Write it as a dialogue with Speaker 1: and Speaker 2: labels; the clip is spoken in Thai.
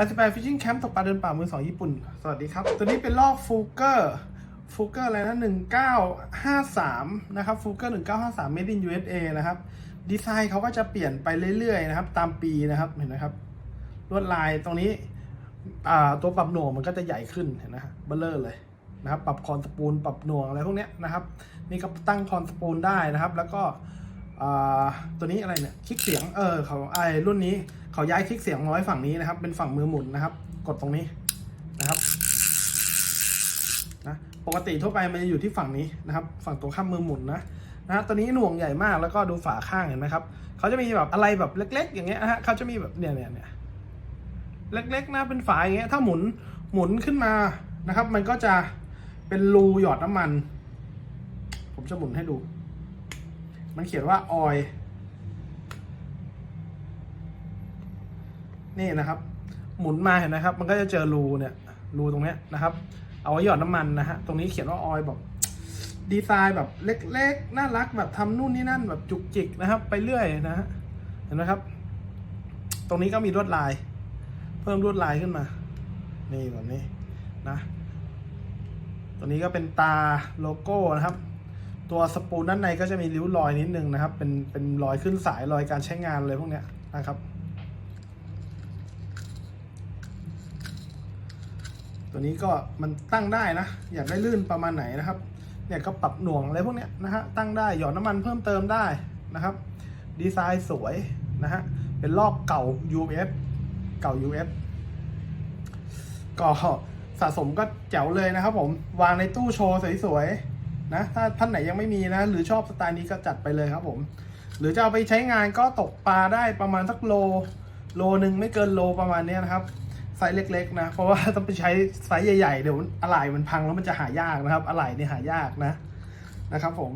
Speaker 1: 88 Fishing Camp ตกปลาเดินป่ามือสองญี่ปุ่น สวัสดีครับ ตัวนี้เป็นลอกฟูเกอร์ฟูเกอร์อะไรนะ1953 นะครับฟูเกอร์1953 made in USA นะครับ ดีไซน์เขาก็จะเปลี่ยนไปเรื่อยๆนะครับ ตามปีนะครับ เห็นไหมครับ ลวดลายตรงนี้ตัวปรับหน่วงมันก็จะใหญ่ขึ้นเห็นไหมฮะเบลเลอร์เลยนะครับ ปรับคอนสปูล ปรับหน่วงอะไรพวกเนี้ยนะครับ นี่ก็ตั้งคอนสปูลได้นะครับ แล้วก็ ตัวนี้อะไรเนี่ยคลิกเสียงเออเขาไอรุ่นนี้เขาย้ายคลิกเสียงมาไว้ฝั่งนี้นะครับ เป็นฝั่งมือหมุนนะครับ กดตรงนี้นะครับนะปกติทั่วไปมันจะอยู่ที่ฝั่งนี้นะครับ ฝั่งตรงข้ามมือหมุนนะนะฮะตัวนี้หน่วงใหญ่มากแล้วก็ดูฝาข้างเห็นไหมครับเขาจะมีแบบอะไรแบบเล็ก ๆ อย่างเงี้ยนะฮะเขาจะมีแบบเนี่ยเนี่ยเนี่ยเล็กๆนะเป็นฝาอย่างเงี้ยถ้าหมุนหมุนขึ้นมานะครับ มันก็จะเป็นรูหยอดน้ำมัน ผมจะหมุนให้ดู มันเขียนว่าออยนี่นะครับ หมุนมาเห็นนะครับ มันก็จะเจอรูเนี่ยรูตรงเนี้ยนะครับ เอาไว้หยอดน้ำมันนะฮะตรงนี้เขียนว่าออยแบบดีไซน์แบบเล็กๆ น่ารักแบบทำนู่นนี่นั่นแบบจุกจิกนะครับ ไปเรื่อยนะฮะเห็นไหมครับ ตรงนี้ก็มีลวดลาย เพิ่มลวดลายขึ้นมา นี่แบบนี้นะ ตัวนี้ก็เป็นตาโลโก้นะครับ ตัวสปูลด้านในก็จะมีริ้วรอยนิดนึงนะครับ เป็นเป็นรอยขึ้นสายรอยการใช้งานเลยพวกเนี้ยนะครับ ตัวนี้ก็มันตั้งได้นะ อยากได้ลื่นประมาณไหนนะครับ เนี่ยก็ปรับหน่วงอะไรพวกเนี้ยนะฮะตั้งได้หยอดน้ำมันเพิ่มเติมได้นะครับ ดีไซน์สวยนะฮะเป็นลอกเก่า US เก่า US ก็สะสมก็แจ๋วเลยนะครับผม วางในตู้โชว์สวยๆ นะถ้าท่านไหนยังไม่มีนะ หรือชอบสไตล์นี้ก็จัดไปเลยครับผม หรือจะเอาไปใช้งานก็ตกปลาได้ประมาณสักโล โลหนึ่งไม่เกินโลประมาณนี้นะครับไซส์เล็กๆนะ เพราะว่าต้องไปใช้ไซส์ใหญ่ๆ เดี๋ยวอะไหล่มันพังแล้วมันจะหายากนะครับอะไหล่เนี่ยหายากนะนะครับผม